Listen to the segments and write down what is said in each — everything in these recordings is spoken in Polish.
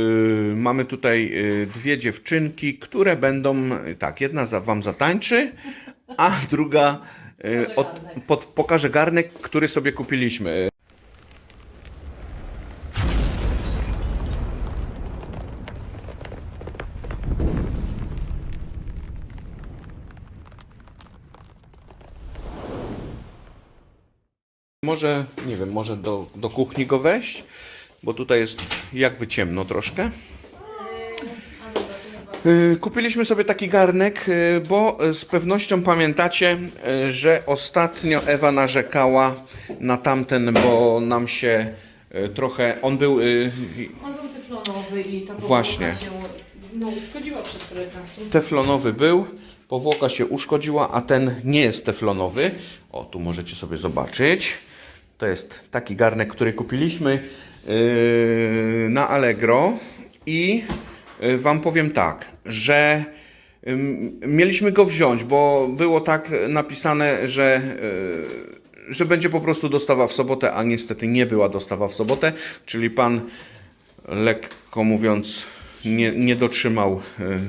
Y, Mamy tutaj y, dwie dziewczynki, które będą, tak, jedna za, wam zatańczy, a druga y, od, pod, pokaże garnek, który sobie kupiliśmy. Może, nie wiem, może do, do kuchni go wejść, bo tutaj jest jakby ciemno troszkę. Y, Kupiliśmy sobie taki garnek, y, bo z pewnością pamiętacie, że ostatnio Ewa narzekała na tamten, bo nam się trochę. On był. On był tyflonowy i ta Właśnie. się no, uszkodziła przez tyle czasu. Teflonowy był, powłoka się uszkodziła, a ten nie jest teflonowy. O, tu możecie sobie zobaczyć. To jest taki garnek, który kupiliśmy yy, na Allegro i yy, Wam powiem tak, że ym, mieliśmy go wziąć, bo było tak napisane, że yy, że będzie po prostu dostawa w sobotę, a niestety nie była dostawa w sobotę, czyli pan lekko mówiąc, nie, nie dotrzymał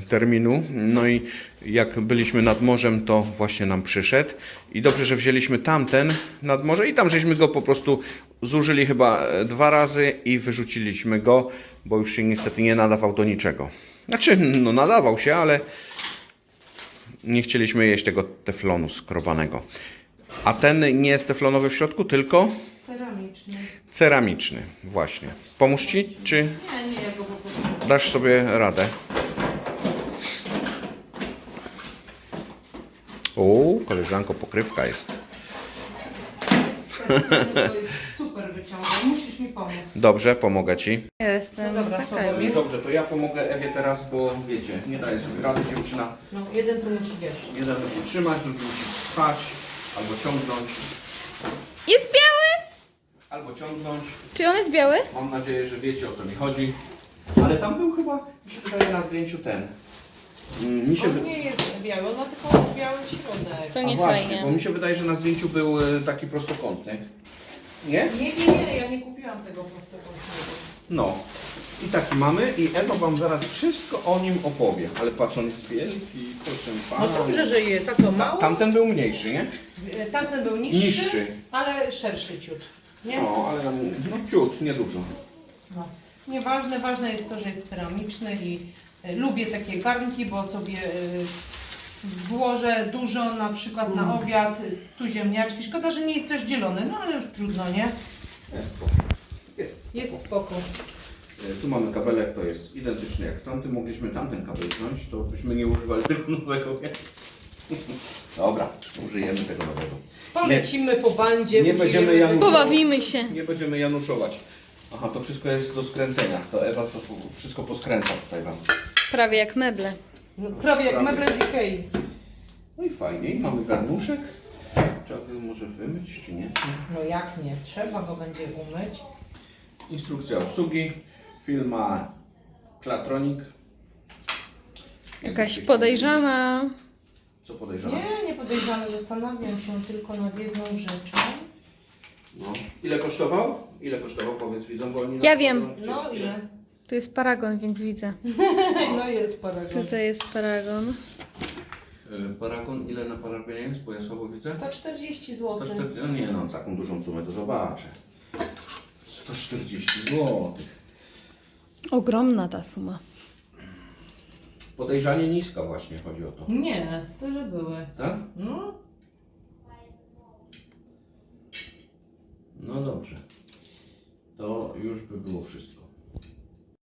terminu. No i jak byliśmy nad morzem, to właśnie nam przyszedł. I dobrze, że wzięliśmy tamten nad morze i tam żeśmy go po prostu zużyli chyba e, dwa razy i wyrzuciliśmy go, bo już się niestety nie nadawał do niczego. Znaczy, no nadawał się, ale nie chcieliśmy jeść tego teflonu skrobanego. A ten nie jest teflonowy w środku, tylko Ceramiczny. ceramiczny. Właśnie. Pomóż Ci, czy Nie, nie, ja go po prostu... dasz sobie radę? O, koleżanko, pokrywka jest. To jest super wyciągał. Musisz mi pomóc. Dobrze, pomogę Ci. Jestem No dobra, taka słabo. Dobrze, to ja pomogę Ewie teraz, bo wiecie, nie daje sobie rady dziewczyna. No, jeden tu musi wiesz. Jeden musi trzymać, drugi musi pchać, albo ciągnąć, Jest biały? albo ciągnąć. Czy on jest biały? Mam nadzieję, że wiecie o co mi chodzi. Ale tam był chyba, mi się wydaje na zdjęciu ten. Mm, Mi się wy... On nie jest biały, on ma tylko biały środek. To A nie właśnie, fajnie. bo mi się wydaje, że na zdjęciu był e, taki prostokątny. Nie? Nie, nie, nie, ja nie kupiłam tego prostokątnego. No. I taki mamy i Ewa wam zaraz wszystko o nim opowie. Ale patrz, on jest wielki, proszę No pana. dobrze, że jest. A co, mało? Tamten był mniejszy, nie? E, Tamten był niższy, Niższy. ale szerszy ciut. Nie? No, ale nam, no ciut, niedużo. No. Nieważne, ważne jest to, że jest ceramiczny i lubię takie garnki, bo sobie e, włożę dużo na przykład Mm. na obiad, e, tu ziemniaczki. Szkoda, że nie jest też dzielony, no ale już trudno, nie? Jest spoko. Jest spoko. Jest spoko. E, Tu mamy kabelek, to jest identyczny jak w tamtym. Mogliśmy tamten kabel wziąć, to byśmy nie używali tego nowego, nie? Dobra, użyjemy tego nowego. Polecimy po bandzie. nie będziemy Pobawimy się. Nie będziemy januszować. Aha, to wszystko jest do skręcenia. To Ewa to wszystko poskręca tutaj wam. Prawie jak meble. No, prawie jak Prawie. meble z Ikei. No i fajnie. I mamy garnuszek. Trzeba go może wymyć, czy nie? No jak nie, trzeba go będzie umyć. Instrukcja obsługi. Firma Klatronik. Jakaś podejrzana. Co podejrzana? Nie, nie podejrzany, zastanawiam się tylko nad jedną rzeczą. No. Ile kosztował? Ile kosztował? Powiedz widzom, bo oni... Ja wiem. No ile? Tu jest paragon, więc widzę. No jest paragon. Tutaj jest paragon. Y, Paragon, ile na paragonie jest? Bo ja słabo widzę. 140 zł. 140, no nie no, taką dużą sumę to zobaczę. 140 zł. Ogromna ta suma. Podejrzanie niska właśnie chodzi o to. Nie, tyle były. Tak? No, No dobrze. To już by było wszystko.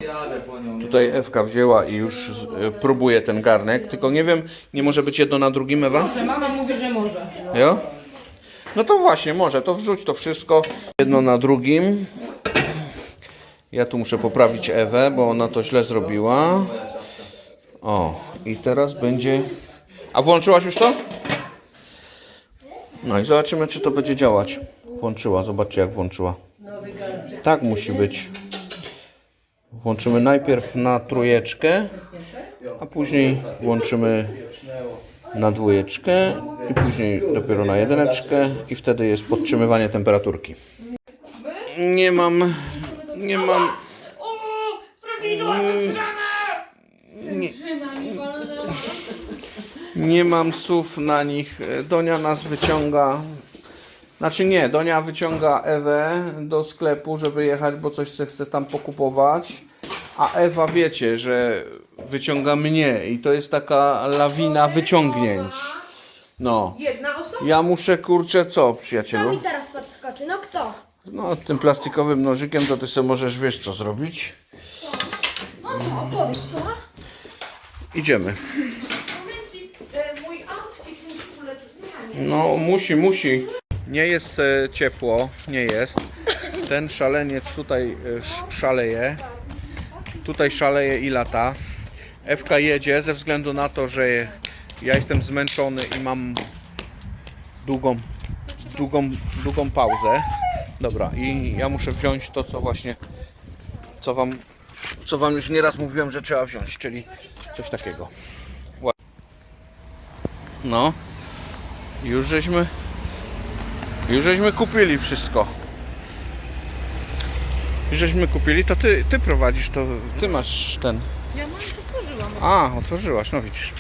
Jadę po nią. Tutaj Ewka wzięła i już y, próbuje ten garnek, tylko nie wiem, nie może być jedno na drugim Ewa? może, mama mówi, że może. Jo? No to właśnie, może, to wrzuć to wszystko jedno na drugim. Ja tu muszę poprawić Ewę, bo ona to źle zrobiła. O, i teraz będzie... A włączyłaś już to? No i zobaczymy, czy to będzie działać. Włączyła, zobaczcie jak włączyła. Tak musi być. Włączymy najpierw na trójeczkę, a później włączymy na dwójeczkę i później dopiero na jedyneczkę i wtedy jest podtrzymywanie temperaturki. Nie mam, nie mam, O, Nie, nie mam słów na nich. Donia nas wyciąga. Znaczy nie, Donia wyciąga Ewę do sklepu, żeby jechać, bo coś chce tam pokupować. A Ewa wiecie, że wyciąga mnie i to jest taka lawina wyciągnięć. No. Jedna osoba. Ja muszę kurczę co, Kto przyjacielu? mi teraz podskoczy? No kto? No, tym plastikowym nożykiem to ty sobie możesz wiesz co zrobić. No co, powiedz co? Idziemy. Momencik, e, mój outfit musi ulec zmianie. No, musi, musi. Nie jest e, ciepło, nie jest. Ten szaleniec tutaj e, sz- szaleje. Tutaj szaleje i lata. Ewka jedzie ze względu na to, że ja jestem zmęczony i mam długą, długą, długą pauzę. Dobra, i ja muszę wziąć to, co właśnie, co wam, co wam już nieraz mówiłem, że trzeba wziąć, czyli coś takiego. No, już żeśmy, już żeśmy kupili wszystko. Już żeśmy kupili, to ty, ty prowadzisz to, ty masz ten. Ja mam otworzyłam. A, otworzyłaś, no widzisz.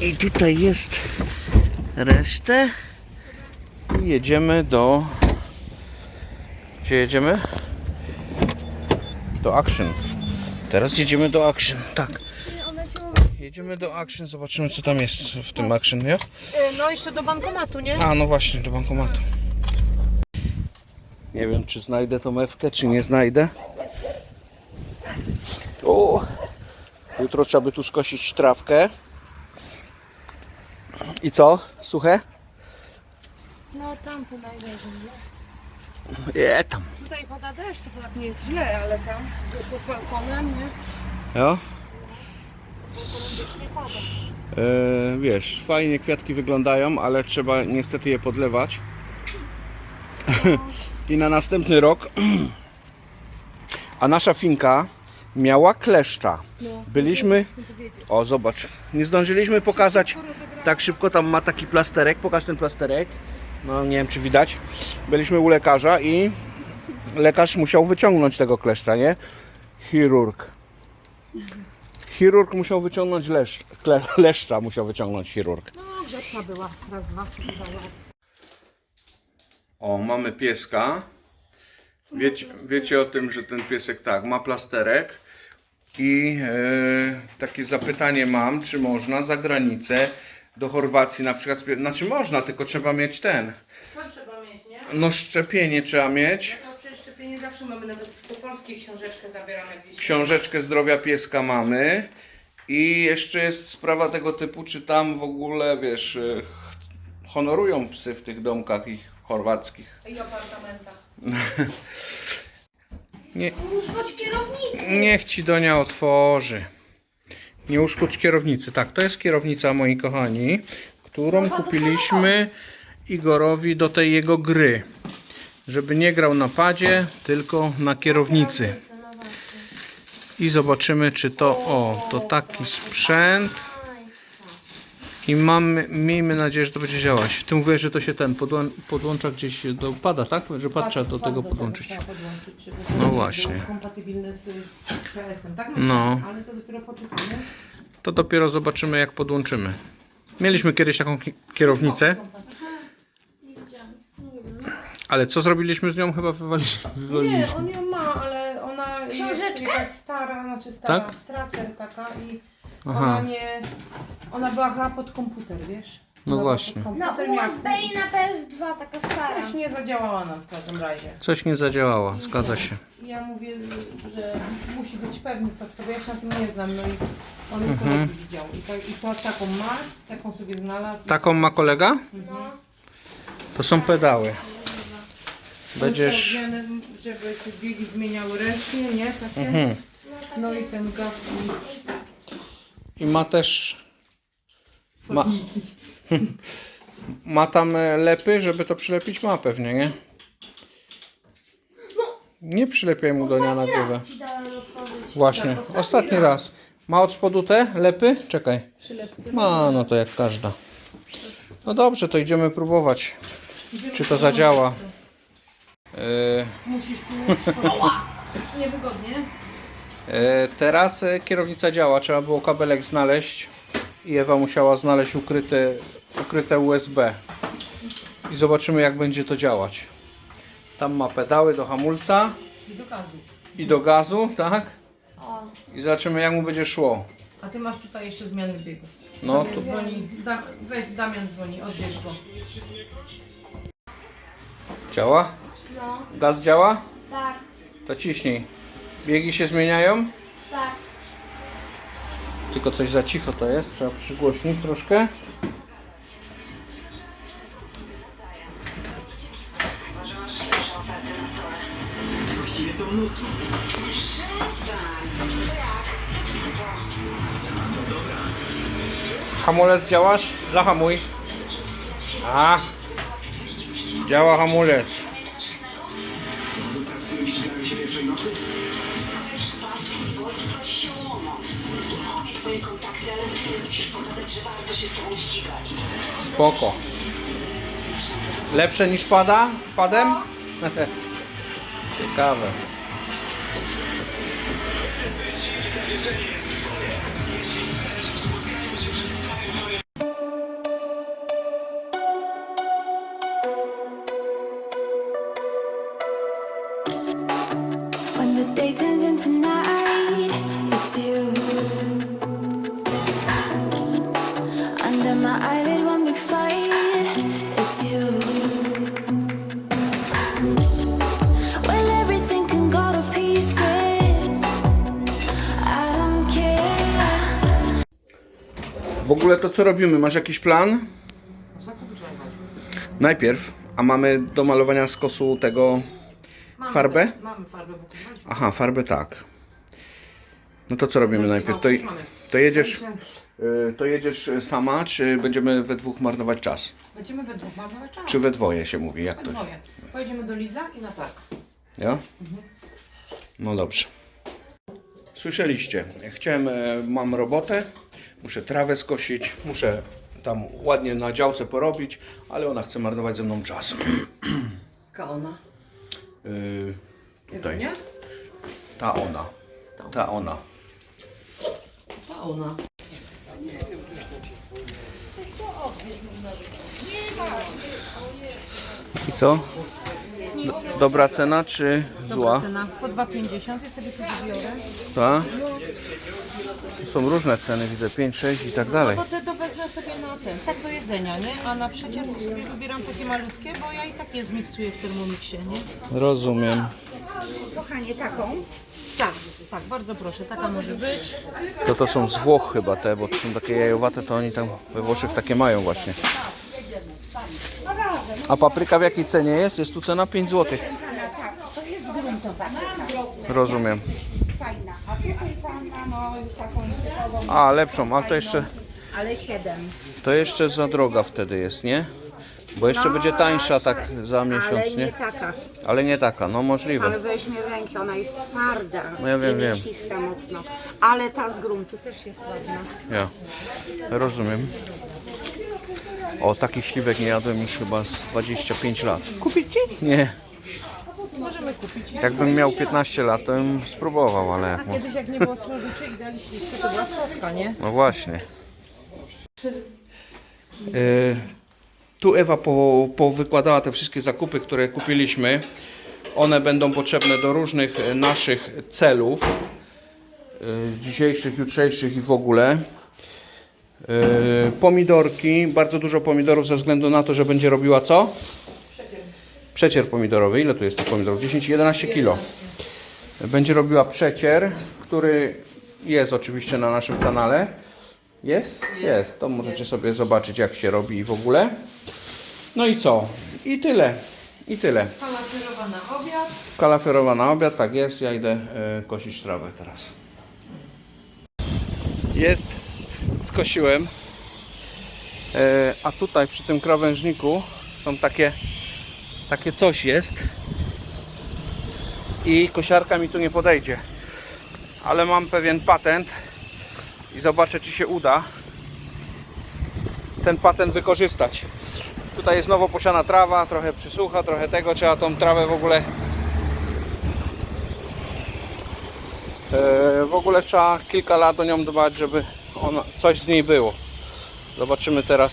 I tutaj jest resztę. I jedziemy do... Gdzie jedziemy? Do Action. Teraz jedziemy do Action, tak. Jedziemy do Action, zobaczymy co tam jest w tym Action, nie? E, No jeszcze do bankomatu, nie? A, no właśnie, do bankomatu. Nie wiem, czy znajdę tą mewkę, czy nie znajdę. O, jutro trzeba by tu skosić trawkę. I co? Suche? No tam to najwyżej. Je, tam. Tutaj pada deszcz, to tak nie jest źle, ale tam pod balkonem, nie? Jo? Pada. E, wiesz, fajnie kwiatki wyglądają, ale trzeba niestety je podlewać. I na następny rok. A nasza finka miała kleszcza. Byliśmy. O, zobacz. Nie zdążyliśmy pokazać tak szybko. Tam ma taki plasterek. Pokaż ten plasterek. No, nie wiem, czy widać. Byliśmy u lekarza i lekarz musiał wyciągnąć tego kleszcza, nie? Chirurg. Chirurg musiał wyciągnąć leszcz, kle, leszcza, musiał wyciągnąć chirurg. No grzeczna była. Raz, dwa, trzy. O, mamy pieska. Wiecie, wiecie o tym, że ten piesek tak, ma plasterek. I e, takie zapytanie mam, czy można za granicę do Chorwacji na przykład, znaczy można, tylko trzeba mieć ten, Co trzeba mieć, nie? no szczepienie trzeba mieć, No to przecież szczepienie zawsze mamy, nawet po polskiej książeczkę zabieramy gdzieś. książeczkę zdrowia pieska mamy i jeszcze jest sprawa tego typu, czy tam w ogóle, wiesz, e, honorują psy w tych domkach ich chorwackich. I apartamentach. Uszkodź kierownicy. Niech ci Donia otworzy. Nie uszkodź kierownicy. Tak, to jest kierownica, moi kochani, którą kupiliśmy Igorowi do tej jego gry. Żeby nie grał na padzie, tylko na kierownicy. I zobaczymy, czy to. O, to taki sprzęt. I mamy, miejmy nadzieję, że to będzie działać. Ty mówisz, że to się ten podłą, podłącza gdzieś do pada, tak? Że pad trzeba do tego podłączyć. Trzeba podłączyć, żeby No to właśnie. było kompatybilne z PS-em, tak myślę, No. ale to dopiero poczytamy. To dopiero zobaczymy, jak podłączymy. Mieliśmy kiedyś taką ki- kierownicę, ale co zrobiliśmy z nią? Chyba wywali, Nie, wywaliliśmy. on ją ma, ale ona jest Książeczkę? jakaś stara, znaczy stara, Tak? tracer taka i Aha. ona nie, ona była chyba pod komputer, wiesz? No była właśnie. pod Na komputer, miała- USB i na PS2 taka stara. Coś nie zadziałała nam w każdym razie. Coś nie zadziałało, zgadza się. Ja mówię, że musi być pewny co chce, bo ja się na tym nie znam, no i on mi to Mhm. robi widział. I, to, I to taką ma, taką sobie znalazł. Taką ma kolega? No. To są pedały. Będziesz... Ustawione, żeby te biegi zmieniały ręcznie, nie? Takie. Mhm. No i ten gaz i I ma też... Ma, chodniki. ma tam e, lepy, żeby to przylepić? Ma pewnie, nie? Nie przylepiaj mu Donia na głowę. Ci dałem otworzyć. Właśnie, ostatni raz. Ma od spodu te lepy? Czekaj. Ma, no to jak każda. No dobrze, to idziemy próbować, czy to zadziała. Yy, Musisz tu niewygodnie. E, Teraz e, kierownica działa, trzeba było kabelek znaleźć i Ewa musiała znaleźć ukryte, ukryte USB. I zobaczymy jak będzie to działać. Tam ma pedały do hamulca I do gazu. i do gazu, tak? O, I zobaczymy jak mu będzie szło. A ty masz tutaj jeszcze zmiany biegów. No Damian to dzwoni, da, weź, Damian dzwoni, odbierz go. działa? no, Gaz działa? tak, To ciśnij. Biegi się zmieniają? tak. Tylko coś za cicho to jest, trzeba przygłośnić troszkę. Hamulec działasz? Zahamuj. A. Działa hamulec. Spoko. Lepsze niż pada? Padem? Ciekawe. To co robimy? Masz jakiś plan? Najpierw, a mamy do malowania z kosu tego Mamy, Farbę? Mamy farbę, bo. Aha, farbę tak. No to co robimy najpierw? To, już mamy. to jedziesz, y, to jedziesz sama, czy będziemy we dwóch marnować czas? Będziemy we dwóch marnować czas. Czy we dwoje się mówi, jak We to? dwoje. Pojedziemy do Lidla i na targ. Ja? No dobrze. Słyszeliście, chciałem, e, mam robotę, muszę trawę skosić, muszę tam ładnie na działce porobić, ale ona chce marnować ze mną czas. Kaona. Yy, tutaj, ta ona, ta ona. Kaona. I co? Do, dobra cena czy zła? Cena po 2,50 ja sobie tu wybiorę. Ta? Tu są różne ceny, widzę 5, 6 i tak dalej. No to te to wezmę sobie na ten, tak do jedzenia, nie? A na przecier to sobie wybieram takie malutkie, bo ja i tak je zmiksuję w termomiksie, nie? Rozumiem. Kochanie, taką? Tak, tak, bardzo proszę, taka może być. To to są z Włoch chyba te, bo to są takie jajowate, to oni tam we Włoszech takie mają właśnie. A papryka w jakiej cenie jest? Jest tu cena 5 zł. To jest gruntowa, Rozumiem. fajna. A tutaj pan ma no, już taką typową, A, lepszą, ale to jeszcze, ale 7. to jeszcze za droga wtedy jest, nie? Bo jeszcze będzie tańsza tak za Ale miesiąc, nie nie? taka. Ale nie taka, no możliwe. Ale weźmie w rękę, ona jest twarda. No ja wiem, i wiem. mięsista mocno. Ale ta z gruntu też jest ładna. Ja, rozumiem. O, takich śliwek nie jadłem już chyba z 25 lat. Kupić ci? Nie. Możemy kupić. Jakbym miał 15 lat, to bym spróbował, ale jak A mam... kiedyś jak nie było słodyczy i dali śliwkę, to była słodka, nie? No właśnie. E, tu Ewa po, powykładała te wszystkie zakupy, które kupiliśmy. One będą potrzebne do różnych e, naszych celów. e, Dzisiejszych, jutrzejszych i w ogóle. E, Pomidorki, bardzo dużo pomidorów ze względu na to, że będzie robiła co? Przecier pomidorowy. Ile tu jest tych pomidorów? 10-11 kilo. Będzie robiła przecier, który jest oczywiście na naszym kanale. Jest? Jest. To możecie sobie zobaczyć jak się robi i w ogóle. No i co? I tyle. I tyle. Kalafirowa na obiad. Kalafiorowa na obiad, tak jest. Ja idę e, kosić trawę teraz. Jest. Skosiłem. E, a tutaj przy tym krawężniku są takie takie coś jest. I kosiarka mi tu nie podejdzie. Ale mam pewien patent i zobaczę czy się uda ten patent wykorzystać. Tutaj jest nowo posiana trawa, trochę przysucha, trochę tego, trzeba tą trawę w ogóle E, w ogóle trzeba kilka lat o nią dbać, żeby ona, coś z niej było. Zobaczymy teraz.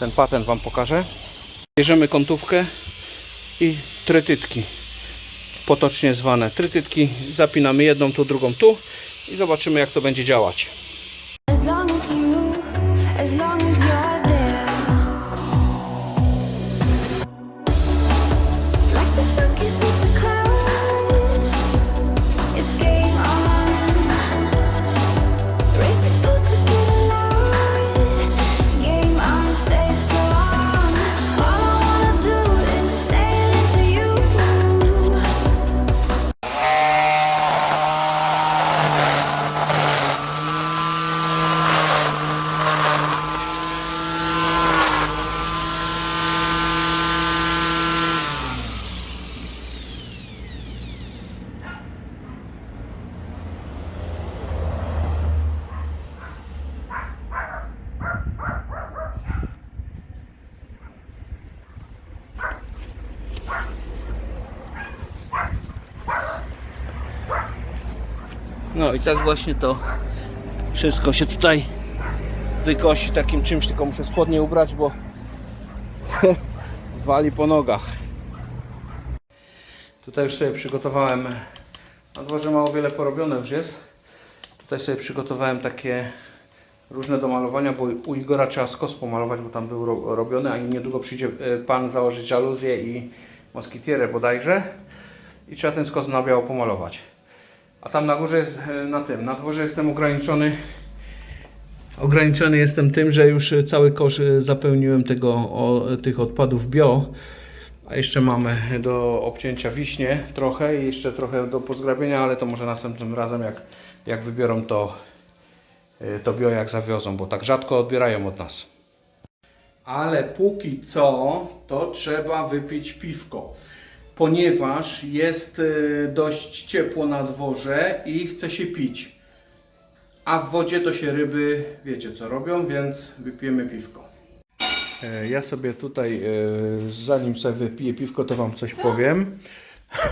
Ten patent Wam pokażę. Bierzemy kątówkę i trytytki. Potocznie zwane trytytki. Zapinamy jedną tu, drugą tu i zobaczymy jak to będzie działać. Tak właśnie to wszystko się tutaj wykosi takim czymś, tylko muszę spodnie ubrać, bo wali po nogach. Tutaj już sobie przygotowałem, na dworze mało wiele porobione już jest. Tutaj sobie przygotowałem takie różne do malowania, bo u Igora trzeba skos pomalować, bo tam był ro- robiony, a niedługo przyjdzie e, pan założyć żaluzję i moskitierę bodajże i trzeba ten skos na biało pomalować. A tam na górze, e, na tym, na dworze jestem ograniczony. Ograniczony jestem tym, że już cały kosz e, zapełniłem tego, o, tych odpadów bio. A jeszcze mamy do obcięcia wiśnie trochę i jeszcze trochę do pozgrabienia, ale to może następnym razem jak, jak wybiorą to, e, to bio jak zawiozą, bo tak rzadko odbierają od nas. Ale póki co, to trzeba wypić piwko ponieważ jest y, dość ciepło na dworze i chce się pić. A w wodzie to się ryby, wiecie co robią, więc wypijemy piwko. E, Ja sobie tutaj, e, zanim sobie wypiję piwko, to Wam coś powiem.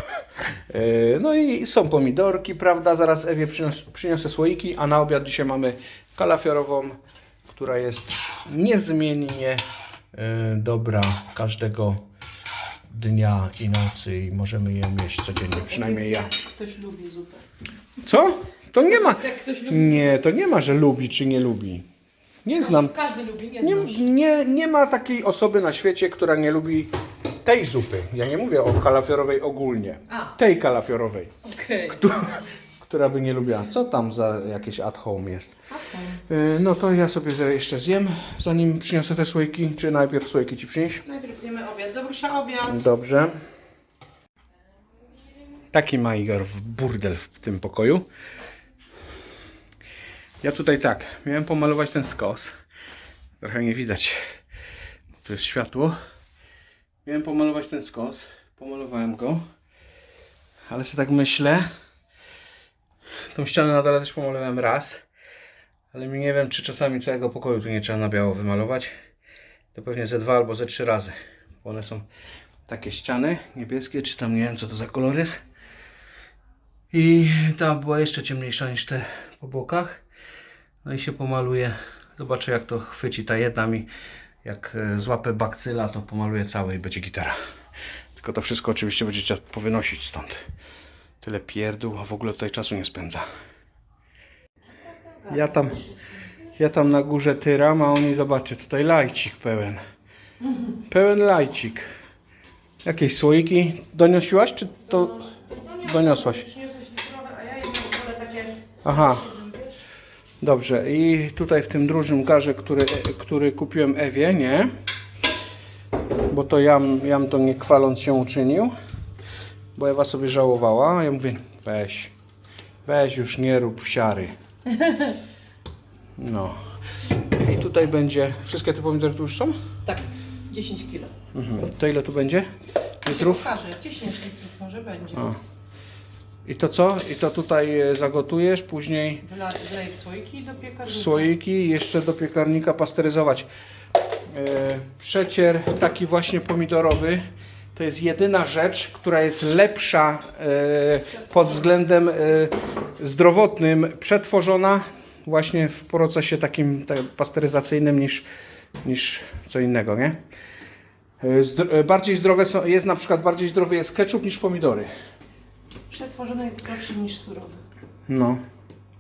E, No i są pomidorki, prawda? Zaraz Ewie przynios, przyniosę słoiki, a na obiad dzisiaj mamy kalafiorową, która jest niezmiennie dobra każdego dnia i nocy i możemy ją jeść codziennie, przynajmniej ja. Ktoś lubi zupę. Co? To nie ma. Jak ktoś lubi. Nie, to nie ma, że lubi czy nie lubi. Nie znam. Każdy lubi, nie Nie, znasz. nie, nie ma takiej osoby na świecie, która nie lubi tej zupy. Ja nie mówię o kalafiorowej ogólnie. A. Tej kalafiorowej, Okej. Która by nie lubiła. Co tam za jakieś at home jest? Y, No to ja sobie jeszcze zjem, zanim przyniosę te słoiki. Czy najpierw słoiki ci przynieść? Najpierw zjemy obiad. Dobrusia, obiad. Dobrze. Taki ma Igor w burdel w tym pokoju. Ja tutaj tak, miałem pomalować ten skos. Trochę nie widać. Tu jest światło. Miałem pomalować ten skos. Pomalowałem go. Ale sobie tak myślę. Tą ścianę na dole też pomalowałem raz. Ale nie wiem, czy czasami całego pokoju tu nie trzeba na biało wymalować. To pewnie ze dwa albo ze trzy razy. Bo one są takie ściany niebieskie, czy tam nie wiem co to za kolor jest. I ta była jeszcze ciemniejsza niż te po bokach. No i się pomaluje. Zobaczę jak to chwyci ta jedna mi. Jak e, złapę bakcyla, to pomaluję całe i będzie gitara. Tylko to wszystko oczywiście będzie trzeba powynosić stąd. Tyle pierdół, a w ogóle tutaj czasu nie spędza. Ja tam, ja tam na górze tyram, a oni zobaczy, tutaj lajcik pełen. Pełen lajcik. Jakieś słoiki doniosiłaś, czy to doniosłaś? Aha. Dobrze, i tutaj w tym dużym garze, który, który kupiłem Ewie, nie? Bo to jam, jam to nie chwaląc się uczynił. Bo Ewa sobie żałowała, a ja mówię, weź, weź już nie rób wsiary. No. I tutaj będzie, wszystkie te pomidory tu już są? Tak, 10 kilo. Mhm. To ile tu będzie? Litrów? pokaże, 10 litrów może będzie. A. I to co? I to tutaj e, zagotujesz, później Wla- Wlej w słoiki do piekarnika. słoiki jeszcze do piekarnika pasteryzować. E, przecier taki właśnie pomidorowy. To jest jedyna rzecz, która jest lepsza e, pod względem e, zdrowotnym, przetworzona właśnie w procesie takim te, pasteryzacyjnym niż, niż co innego, nie? E, bardziej zdrowe są, jest na przykład bardziej zdrowy jest ketchup niż pomidory. Przetworzony jest zdrowszy niż surowy. No.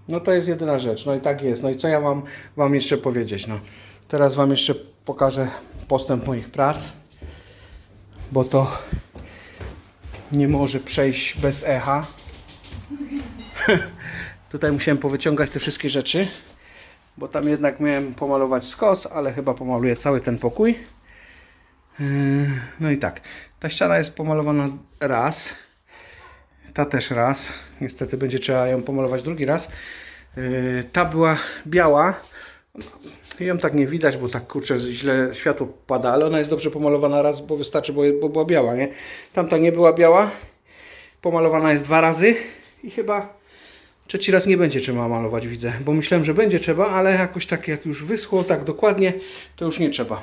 No to jest jedyna rzecz. No i tak jest. No i co ja mam Wam jeszcze powiedzieć? No. Teraz Wam jeszcze pokażę postęp moich prac, bo to nie może przejść bez echa. Tutaj musiałem powyciągać te wszystkie rzeczy, bo tam jednak miałem pomalować skos, ale chyba pomaluję cały ten pokój. Yy, No i tak, ta ściana jest pomalowana raz. Ta też raz. Niestety będzie trzeba ją pomalować drugi raz. Yy, Ta była biała. Ją tak nie widać, bo tak kurczę źle światło pada, ale ona jest dobrze pomalowana raz, bo wystarczy, bo, bo była biała, nie? Tamta nie była biała. Pomalowana jest dwa razy i chyba trzeci raz nie będzie trzeba malować, widzę. Bo myślałem, że będzie trzeba, ale jakoś tak jak już wyschło, tak dokładnie, to już nie trzeba.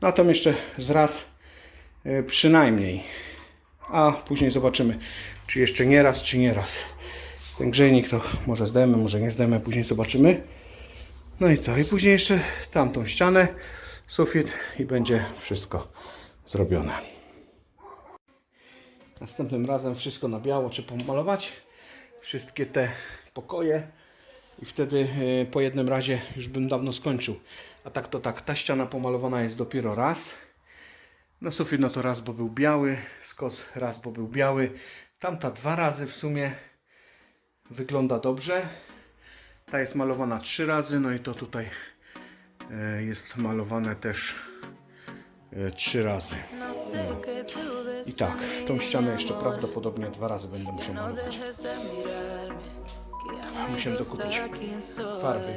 No to jeszcze z raz yy, przynajmniej a później zobaczymy, czy jeszcze nie raz, czy nie raz. Ten grzejnik to może zdejmę, może nie zdejmę, później zobaczymy. No i co? I później jeszcze tamtą ścianę, sufit i będzie wszystko zrobione. Następnym razem wszystko na biało trzeba pomalować. Wszystkie te pokoje i wtedy e, po jednym razie już bym dawno skończył. A tak to tak, ta ściana pomalowana jest dopiero raz. No sufit no to raz, bo był biały, skos raz, bo był biały. Tamta dwa razy w sumie wygląda dobrze. Ta jest malowana trzy razy, no i to tutaj e, jest malowane też e, trzy razy. No. I tak, tą ścianę jeszcze prawdopodobnie dwa razy będę musiał malować. Musiałem dokupić farby,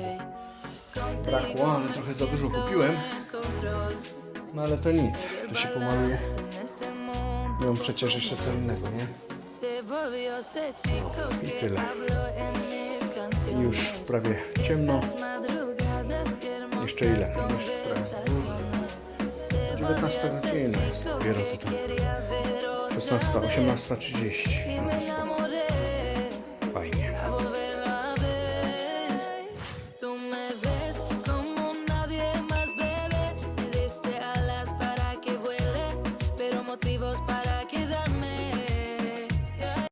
brakło, ale trochę za dużo kupiłem. No ale to nic, to się pomaluje. Mam przecież jeszcze co innego, nie? I tyle. Już prawie ciemno. Jeszcze ile? Jeszcze prawie. 19 godzina dopiero tutaj. 16, 18.30. No,